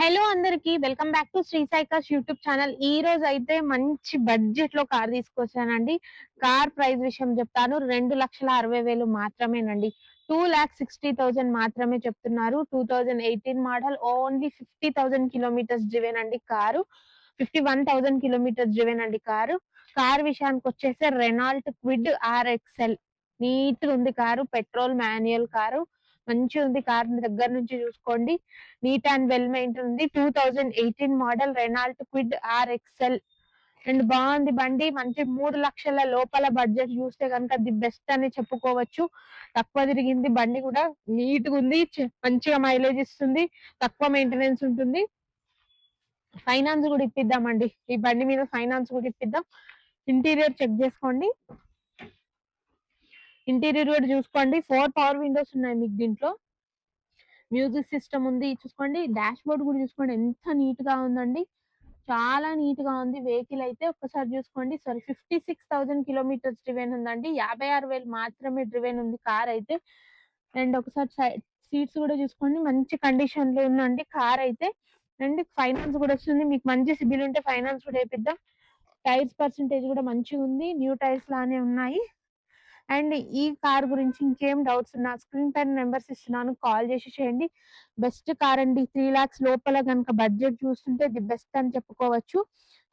Hello అందరికి welcome back to Sri సైకర్స్ YouTube channel. ఈ రోజు అయితే మంచి బడ్జెట్లో కార్ తీసుకొచ్చానండి. కార్ ప్రైస్ విషయం చెప్తాను. రెండు లక్షల అరవై వేలు మాత్రమేనండి. టూ ల్యాక్ సిక్స్టీ థౌసండ్ మాత్రమే చెప్తున్నారు. Two thousand eighteen model only fifty thousand kilometres driven అండి car. Fifty one thousand kilometres driven అండి కారు. కార్ విషయానికి వచ్చేసి రెనాల్ట్ క్విడ్ ఆర్ఎక్స్ఎల్ నీట్గా ఉంది కారు. Petrol manual car. మంచిగా ఉంది కార్ దగ్గర నుంచి చూసుకోండి. నీట్ అండ్ వెల్ మెయింటైన్ ఉంది. Two thousand eighteen model Renault Kwid R XL and బాగుంది బండి. మంచి మూడు లక్షల లోపల బడ్జెట్ చూస్తే కనుక ది బెస్ట్ అని చెప్పుకోవచ్చు. తక్కువ తిరిగింది బండి కూడా. నీట్గా ఉంది. మంచిగా మైలేజ్ ఇస్తుంది. తక్కువ మెయింటెనెన్స్ ఉంటుంది. ఫైనాన్స్ కూడా ఇప్పిద్దామండి. ఈ బండి మీద ఫైనాన్స్ కూడా ఇప్పిద్దాం. ఇంటీరియర్ చెక్ చేసుకోండి. ఇంటీరియర్ కూడా చూసుకోండి. ఫోర్ పవర్ విండోస్ ఉన్నాయి మీకు దీంట్లో. మ్యూజిక్ సిస్టమ్ ఉంది చూసుకోండి. డాష్ బోర్డ్ కూడా చూసుకోండి. ఎంత నీట్గా ఉందండి. చాలా నీట్గా ఉంది. వెహికల్ అయితే ఒక్కసారి చూసుకోండి. Sorry fifty six thousand kilometres driven ఉందండి. యాభై ఆరు వేలు మాత్రమే డ్రివెన్ ఉంది కార్ అయితే. అండ్ ఒకసారి సీట్స్ కూడా చూసుకోండి. మంచి కండిషన్లో ఉందండి కార్ అయితే. అండ్ ఫైనాన్స్ కూడా వస్తుంది. మీకు మంచి సిబిల్ ఉంటే ఫైనాన్స్ కూడా వేపిద్దాం. టైర్స్ పర్సంటేజ్ కూడా మంచిగా ఉంది. న్యూ టైర్స్ లానే ఉన్నాయి. అండ్ ఈ కార్ గురించి ఇంకేం డౌట్స్ ఉన్నా స్క్రీన్ పైన నెంబర్స్ ఇస్తున్నాను. కాల్ చేసి చేయండి. బెస్ట్ కార్ అండి. త్రీ లాక్స్ లోపల కనుక బడ్జెట్ చూస్తుంటే ది బెస్ట్ అని చెప్పుకోవచ్చు.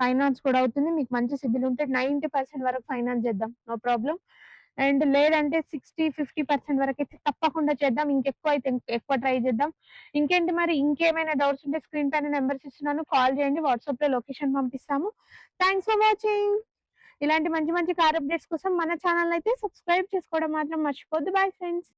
ఫైనాన్స్ కూడా అవుతుంది. మీకు మంచి సిబిల్ ఉంటే నైన్టీ పర్సెంట్ వరకు ఫైనాన్స్ చేద్దాం. No problem. అండ్ లేదంటే సిక్స్టీ ఫిఫ్టీ పర్సెంట్ వరకు అయితే తప్పకుండా చేద్దాం. ఇంకెక్కువ అయితే ఎక్కువ ట్రై చేద్దాం. ఇంకేంటి మరి? ఇంకేమైనా డౌట్స్ ఉంటే స్క్రీన్ పైన నెంబర్స్ ఇస్తున్నాను. కాల్ చేయండి. వాట్సాప్లో లొకేషన్ పంపిస్తాము. Thanks for watching. ఇలాంటి మంచి మంచి కార్ అప్డేట్స్ కోసం మన ఛానల్ అయితే సబ్స్క్రైబ్ చేసుకోవడం మాత్రం మర్చిపోద్దు బాయ్ ఫ్రెండ్స్